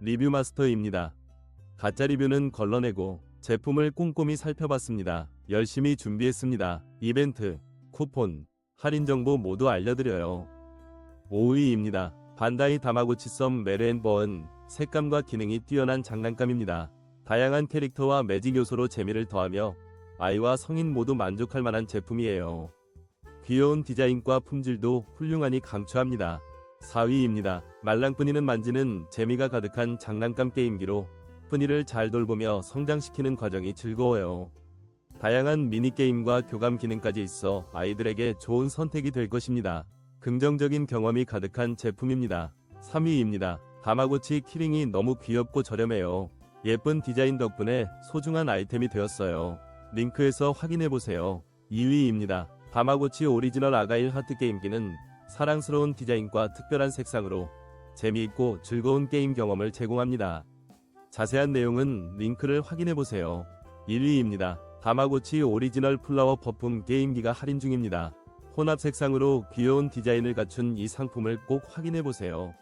리뷰 마스터입니다. 가짜 리뷰는 걸러내고 제품을 꼼꼼히 살펴봤습니다. 열심히 준비했습니다. 이벤트, 쿠폰, 할인 정보 모두 알려드려요. 5위입니다. 반다이 다마고치 썸 메르앤버은 색감과 기능이 뛰어난 장난감입니다. 다양한 캐릭터와 매직 요소로 재미를 더하며 아이와 성인 모두 만족할 만한 제품이에요. 귀여운 디자인과 품질도 훌륭하니 강추합니다. 4위입니다. 말랑뿌니는 만지는 재미가 가득한 장난감 게임기로 뿌니를 잘 돌보며 성장시키는 과정이 즐거워요. 다양한 미니게임과 교감 기능까지 있어 아이들에게 좋은 선택이 될 것입니다. 긍정적인 경험이 가득한 제품입니다. 3위입니다. 다마고치 키링이 너무 귀엽고 저렴해요. 예쁜 디자인 덕분에 소중한 아이템이 되었어요. 링크에서 확인해보세요. 2위입니다. 다마고치 오리지널 아가일 하트 게임기는 사랑스러운 디자인과 특별한 색상으로 재미있고 즐거운 게임 경험을 제공합니다. 자세한 내용은 링크를 확인해 보세요. 1위입니다. 다마고치 오리지널 플라워 퍼퓸 게임기가 할인 중입니다. 혼합 색상으로 귀여운 디자인을 갖춘 이 상품을 꼭 확인해 보세요.